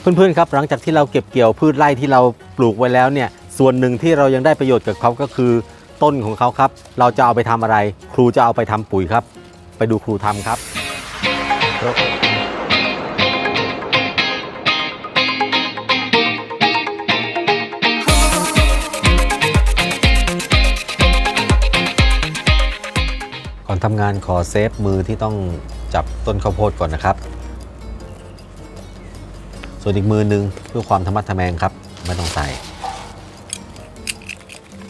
เพื่อนๆครับหลังจากที่เราเก็บเกี่ยวพืชไร่ที่เราปลูกไว้แล้วเนี่ยส่วนหนึ่งที่เรายังได้ประโยชน์กับเขาก็คือ ต้นของเขาครับ เราจะเอาไปทำอะไร ครูจะเอาไปทำปุ๋ยครับ ไปดูครูทำครับก่อนทำงานขอเซฟมือที่ต้องจับต้นข้าวโพดก่อนนะครับ ส่วนอีกมือหนึงเพื่อความธรรมะทแมงครับ ไม่ต้องใส่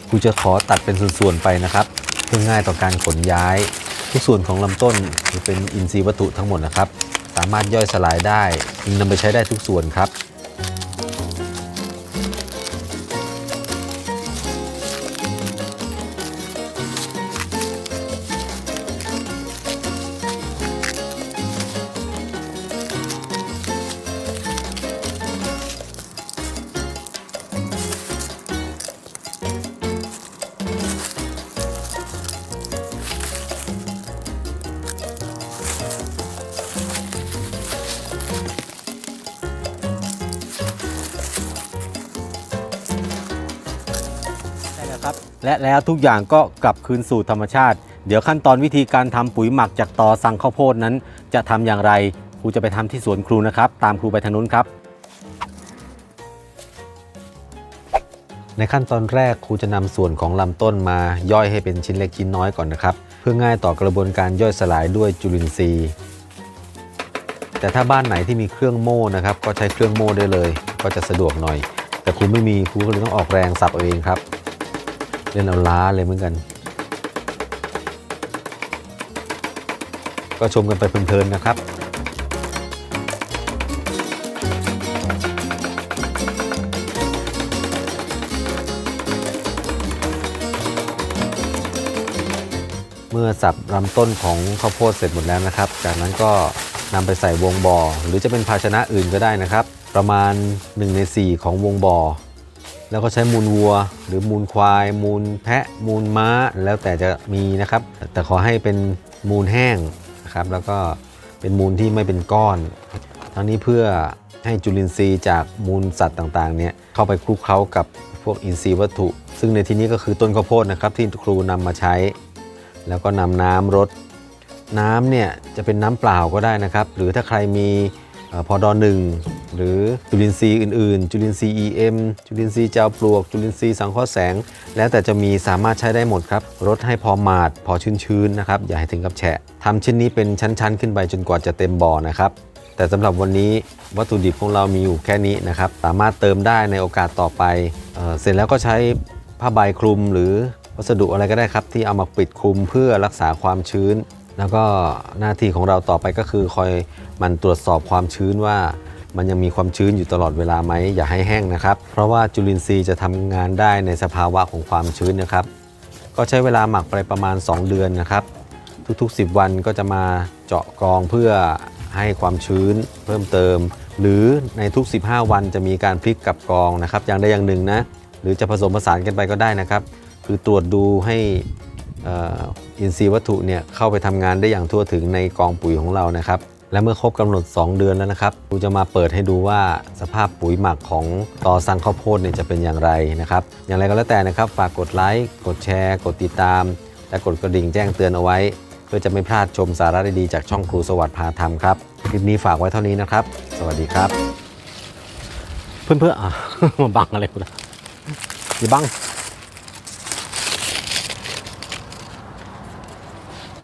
ครูจะขอตัดเป็นส่วนๆไปนะครับ เพื่อง่ายต่อการขนย้าย ทุกส่วนของลำต้นจะเป็นอินทรีย์วัตถุทั้งหมดนะครับ สามารถย่อยสลายได้นำไปใช้ได้ทุกส่วนครับ และแล้วทุกอย่างก็กลับคืนสู่ธรรมชาติ เดี๋ยวขั้นตอนวิธีการทำปุ๋ยหมักจากตอสังข้าวโพดนั้น จะทำอย่างไรครูจะไปทำที่สวนครูนะครับ ตามครูไปทางนู้นครับ ในขั้นตอนแรกครูจะนำส่วนของลำต้นมาย่อยให้เป็นชิ้นเล็กชิ้นน้อยก่อนนะครับ เพื่อง่ายต่อกระบวนการย่อยสลายด้วยจุลินทรีย์ แต่ถ้าบ้านไหนที่มีเครื่องโม่นะครับ ก็ใช้เครื่องโม่ได้เลย ก็จะสะดวกหน่อย แต่ครูไม่มีครูก็เลยต้องออกแรงสับเอาเองครับ เล่นเอาล้าเลยเหมือนกัน ก็ชมกันไปเพลินๆนะครับเมื่อสับลำต้นของข้าวโพดเสร็จหมดแล้วนะครับ จากนั้นก็นำไปใส่วงบ่อหรือจะเป็นภาชนะอื่นก็ได้นะครับ ประมาณ1ใน4ของวงบ่อ แล้วก็ใช้มูลวัว หรือมูลควาย มูลแพะ มูลม้า แล้วแต่จะมีนะครับ แต่ขอให้เป็นมูลแห้งนะครับ แล้วก็เป็นมูลที่ไม่เป็นก้อน ทั้งนี้เพื่อให้จุลินทรีย์จากมูลสัตว์ต่างๆเนี่ยเข้าไปคลุกเคล้ากับพวกอินทรีย์วัตถุ ซึ่งในที่นี้ก็คือต้นข้าวโพดนะครับที่ครูนำมาใช้ แล้วก็นำน้ำรดน้ำเนี่ยจะเป็นน้ำเปล่าก็ได้นะครับ หรือถ้าใครมีออพอดอหนึ่ง หรือจุลินทรีย์อื่นๆ จุลินทรีย์ EM จุลินทรีย์เจ้าปลวก จุลินทรีย์สังเคราะห์แสง แล้วแต่จะมีสามารถใช้ได้หมดครับรดให้พอหมาดพอชื้นๆนะครับอย่าให้ถึงกับแฉะทำเช่นนี้เป็นชั้นๆ ขึ้นไปจนกว่าจะเต็มบ่อนะครับแต่สำหรับวันนี้วัตถุดิบของเรามีอยู่แค่นี้นะครับสามารถเติมได้ในโอกาสต่อไปเออเสร็จแล้วก็ใช้ผ้าใบคลุมหรือวัสดุอะไรก็ได้ครับ ที่เอามาปิดคลุมเพื่อรักษาความชื้น แล้วก็หน้าที่ของเราต่อไปก็คือคอยมันตรวจสอบความชื้นว่า มันยังมีความชื้นอยู่ตลอดเวลาไหมอย่าให้แห้งนะครับ เพราะว่าจุลินทรีย์จะทำงานได้ในสภาวะของความชื้นนะครับ ก็ใช้เวลาหมักไปประมาณ 2 เดือนนะครับ ทุกๆ 10 วันก็จะมาเจาะกรองเพื่อให้ความชื้นเพิ่มเติม หรือในทุก 15 วันจะมีการพลิกกลับกรองนะครับ อย่างใดอย่างหนึ่งนะ หรือจะผสมผสานกันไปก็ได้นะครับ คือตรวจดูให้อินทรีย์วัตถุเนี่ยเข้าไปทำงานได้อย่างทั่วถึงในกองปุ๋ยของเรานะครับ และเมื่อครบกำหนด 2 เดือนแล้วนะครับครูจะมาเปิดให้ดูว่าสภาพปุ๋ยหมักของตอสังข้าวโพดเนี่ยจะเป็นอย่างไรนะครับ อย่างไรก็แล้วแต่นะครับ ฝากกดไลค์ กดแชร์ กดติดตาม และกดกระดิ่งแจ้งเตือนเอาไว้ เพื่อจะไม่พลาดชมสาระดีๆจากช่องครูสวัสดิ์พาธรรมครับ คลิปนี้ฝากไว้เท่านี้นะครับ สวัสดีครับ เพื่อนๆอะมาบังอะไรกูนะอย่าบัง